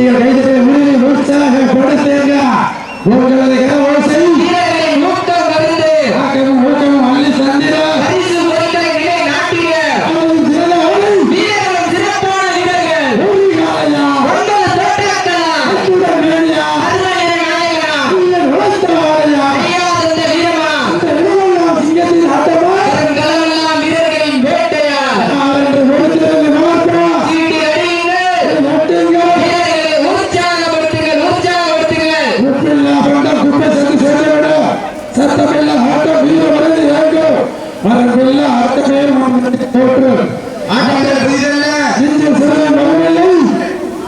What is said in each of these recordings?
ಈಗ ಕೈ ಜೊತೆ ಉಳಿರಿ ಉತ್ಸಾಹ ಕೊಡುತ್ತೇನೆ சத்தமில்ல ஆட்டம் வீர மருந்து ஏங்கு மரபில்ல ஆட்டமே போட்டு. ஆட்டங்கள் புரிதல்ல நெஞ்சில் சிறுவன் வரவில்லை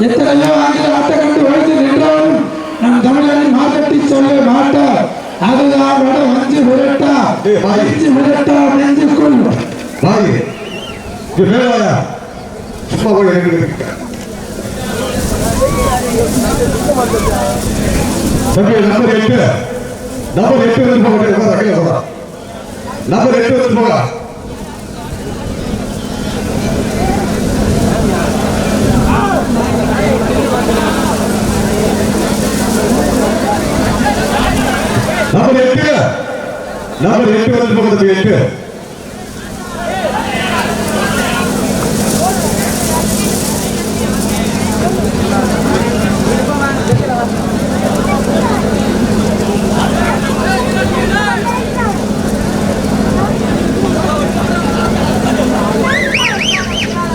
எத்தனையோ ஆங்கில ஆட்டம் கண்டு உழைத்து நின்றாலும் நம் தமிழரின் மாற்றத்தை சொல்ல மாட்டார் அதுதான் வட வஞ்சி விரட்டா. வஞ்சி விரட்டா நெஞ்சுக்குள். சும்மா போய் எனக்கு தம்பி நம்பர் எட்டு. நம்பர் எட்டு வந்து போக வேண்டிய கையில நம்பர் எட்டு வந்து போக நம்பர் எட்டு நம்பர் எட்டு வந்து போகிறது எட்டு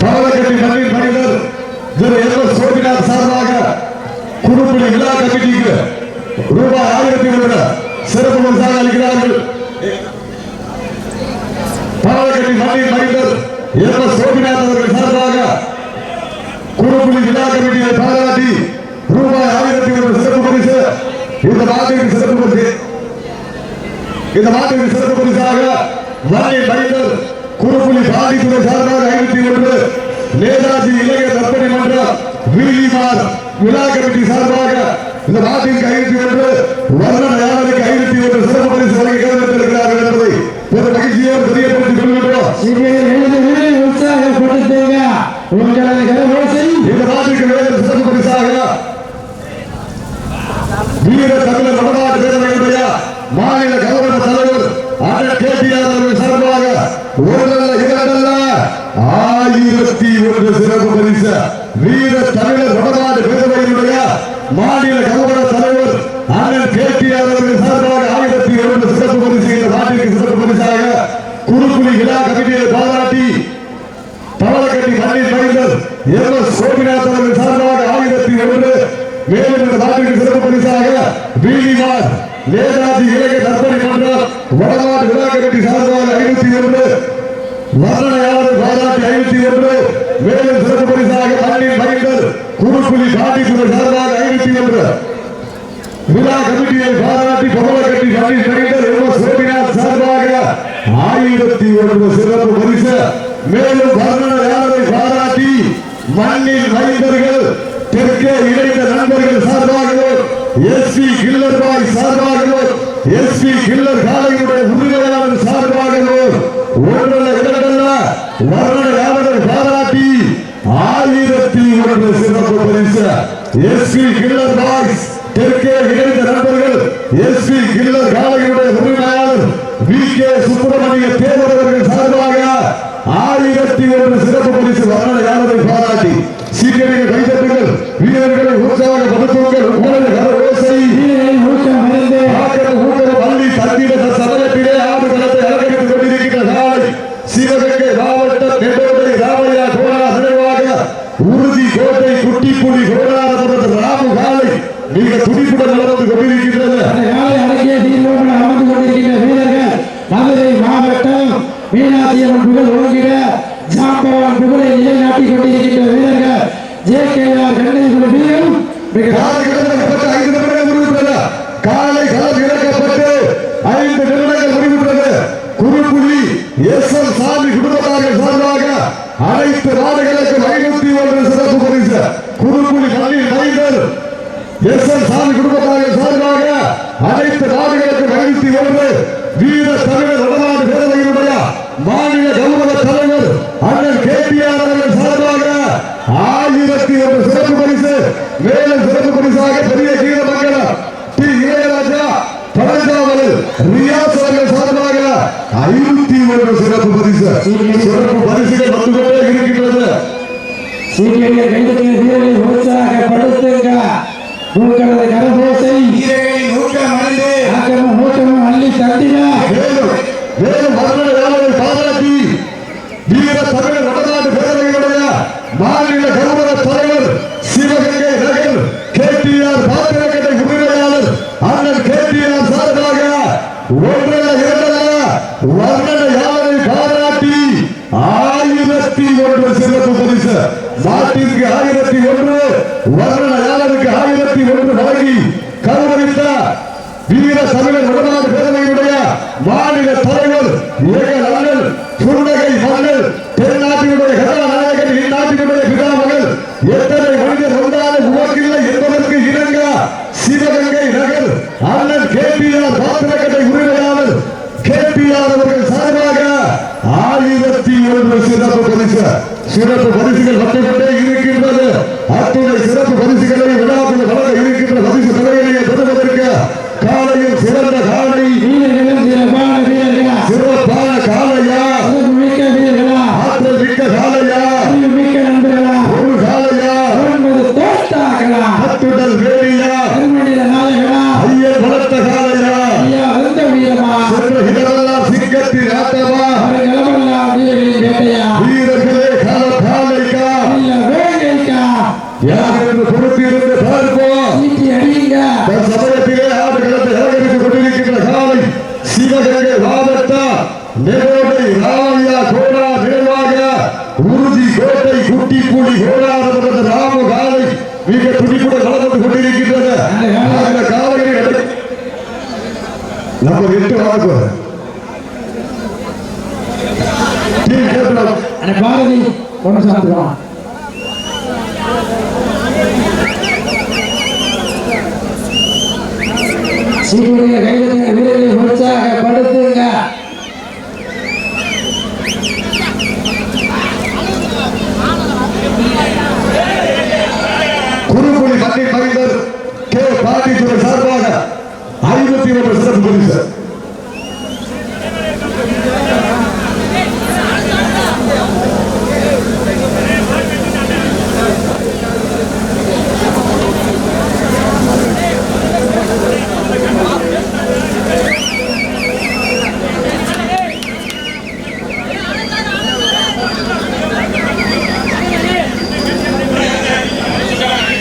பாலக்கட்டி மண்ணின் மனிதர் திரு எம் எஸ் சோபிநாத் சார்பாக குறுப்பிடி விழா கமிட்டிக்கு ரூபாய் ஆயிரத்தி ஒன்று சிறப்பு பரிசாக அளிக்கிறார்கள் பாலக்கட்டி மண்ணின் மனிதர் எஸ் சோபிநாத் அவர்கள் சார்பாக குறுப்புலி விழா கமிட்டியை பாராட்டி ரூபாய் ஆயிரத்தி சிறப்பு பரிசு. இந்த மாதத்திற்கு சிறப்பு பரிசு. இந்த மாதத்திற்கு சிறப்பு பரிசாக மண்ணின் மனிதர் குறுப்புலி பாண்டித்துறை சார்பாக ஐநூத்தி ஒன்று. நேதாஜி இளைஞர் நற்பணி மன்ற வில்லிமார் விழா கமிட்டி சார்பாக இந்த நாட்டிற்கு ஐநூத்தி ஒன்று வர்ண யாருக்கு ஐநூத்தி ஒன்று சிறப்பு பரிசு வழங்கி கலந்திருக்கிறார்கள் என்பதை ஒரு மகிழ்ச்சியோடு தெரியப்படுத்திக் கொள்கின்றோம். உற்சாகப்படுத்துங்க உங்களது இந்த நாட்டிற்கு வேறு சிறப்பு பரிசாக வீர தமிழர் வடநாட்டு பேரவையுடைய மாநில கௌரவ தலைவர் அண்ணன் கேடிஆர் அவர்கள் சார்பாக ஒரு நல்ல இரண்டல்ல ஆயிரத்தி ஒன்று சிறப்பு பரிசு வீர தமிழர் வடநாட்டு பேரவையினுடைய மாநில கௌரவ தலைவர் அண்ணன் கேடிஆர் அவர்கள் சார்பாக ஆயிரத்தி ஒன்று சிறப்பு பரிசு இந்த நாட்டிற்கு சிறப்பு பரிசாக குறுக்குழி விழா கமிட்டியை பாராட்டி பவளக்கட்டி மண்ணின் மைந்தர் எம் எஸ் சோமிநாத் அவர்கள் சார்பாக ஆயிரத்தி ஒன்று மேலும் இந்த நாட்டிற்கு சிறப்பு பரிசாக வீதிமார் நேதாஜி இளைஞர் நற்பணி மன்றம் வடநாடு விழா கமிட்டி சார்பாக ஐநூத்தி ஒன்று வர்ணனையாளர் பாராட்டி ஐநூத்தி ஒன்று மேலும் சிறப்பு பரிசாக மண்ணின் மைந்தர் குறுப்புலி பாண்டித்துறை சார்பாக ஐநூத்தி ஒன்று விழா கமிட்டியை பாராட்டி பவளக்கட்டி மண்ணின் மைந்தர் எம் எஸ் சோமிநாத் சார்பாக ஆயிரத்தி ஒன்று சிறப்பு பரிசு. மேலும் வர்ணனையாளரை பாராட்டி மண்ணின் மைந்தர்கள் தெற்கே இணைந்த நண்பர்கள் சார்பாக எஸ்பி கில்லர் பாய் சார்பாகவும் எஸ்பி கில்லர் காலையுடைய உரிமையாளர் சார்பாகவும் ஒன்றல்ல இரண்டல்ல வர்ணனையாளரை பாராட்டி ஆயிரத்தி ஒன்று சிறப்பு பரிசு. எஸ்பி கில்லர் பாய்ஸ் தெற்கே இணைந்த நண்பர்கள் எஸ்பி கில்லர் காலையுடைய உரிமையாளர் வி கே சுப்பிரமணிய தேவர் அவர்கள் சார்பாக ஆயிரத்தி ஒன்று சிறப்பு பரிசு வர்ணனையாளரை பாராட்டி மிக துடிப்புடன் நடந்து கொண்டிருக்கின்றன சாமி குடும்பத்தாரின் சார்பாக அனைத்து நாடுகளுக்கு வகித்து வருவது வீர தமிழர் வடநாடு பேரவையினுடைய மாநில கௌரவ தலைவர் அண்ணன் கே பி ஆர் அவர்கள் சார்பாக ஆயிரத்தி ஒரு சிறப்பு பரிசு மேலும் சிறப்பு பரிசாக பெரிய கீழமங்கல டி. இளையராஜா பழஞ்சாவல் ரியாஸ் அவர்கள் சார்பாக ஐநூத்தி ஒரு சிறப்பு பரிசு. சிறப்பு பரிசுகள் வந்து கொண்டே இருக்கின்றது சீக்கிரம் வெங்கத்தில் வீரரை உற்சாகப்படுத்துங்க. உங்களது அறிந்து ஆக்கமும் ஊக்கமும் அள்ளி தந்திட மேலும் மேலும் மரண வேலையை பாராட்டி வீர தமிழ் வடநாட்டு பேரவையினுடைய மாநில கௌரவ தலைவர் சிவகங்கை நகர் கேடிஆர் பாத்திரக்கட்டை உரிமையாளர் அண்ணன் கேடிஆர் சார்பாக ஒன்றர இரண்டர வர்ணன யாரை பாராட்டி ஆயிரத்தி ஒன்று சிறப்பு பரிசு நாட்டிற்கு ஆயிரத்தி ஒன்று வர்ணன யாருக்கு ஆயிரத்தி ஒன்று வழங்கி கௌரவித்த வீர தமிழர் வடநாடு பேரவையினுடைய மாநில தலைவர் ஏகல் அண்ணல் புன்னகை மன்னல் தென்னாட்டினுடைய கதாநாயகன் இந்நாட்டினுடைய பிதாமகள் எத்தனை மனிதர் வந்தாலும் உலகில்லை என்பதற்கு இணங்க சிவகங்கை நகர் அண்ணன் கேபிஆர் பாத்திரக்கட்டை உரிமையாளர் கேபிஆர் அவர்கள் சார்பாக ஆயிரத்தி ஒன்று சிறப்பு பரிசு. சிறப்பு பரிசுகள் மட்டும் யார் என்று பொறுத்திருந்து பார்ப்போம். சமயத்திலே ஆடு களத்தை அலங்கரித்துக் கொண்டிருக்கின்ற காலை சிவகங்கை மாவட்டம் நெரோடை ராமையா கோடா நினைவாக உறுதி கோட்டை குட்டி புலி கோடாரப்பட்ட ராமு காலை மிக துடிப்புடன் வளர்ந்து கொண்டிருக்கின்றது அந்த காலையை அடை- நம்ம எட்டு வாக்கு பாரதி ஒன்று சாப்பிடுவான் சீக்கிரம் கைதட்டிய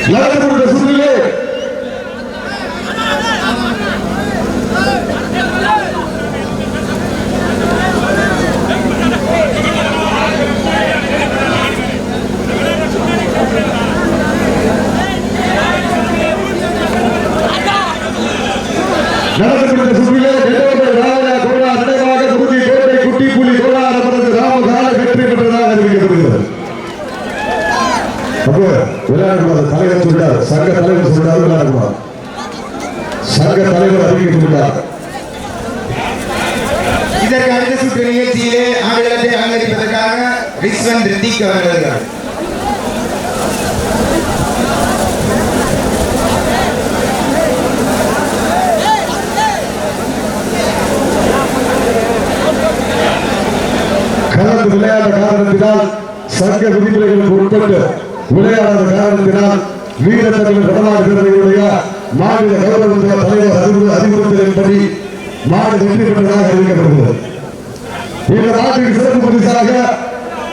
Lá Glória சங்க தலைவர் இதற்கு அடுத்த சுற்று நிகழ்ச்சியிலே ஆங்கிலத்தை அலங்கரிப்பதற்காக ரிஸ்வன் ரித்திக் அவர்கள் கலந்து விளையாட காரணத்தினால் சங்க விதிமுறைகளுக்கு உட்பட்டு விளையாடாத காரணத்தினால் வீரத்தமிழ் வடநாடு மாநில கௌரவ தலைவர் அறிவு அறிவுறுத்தலின்படி மாடு வெற்றி பெற்றதாக அறிவிக்கப்படுகிறது. இந்த நாட்டின் சிறப்பு பரிசாக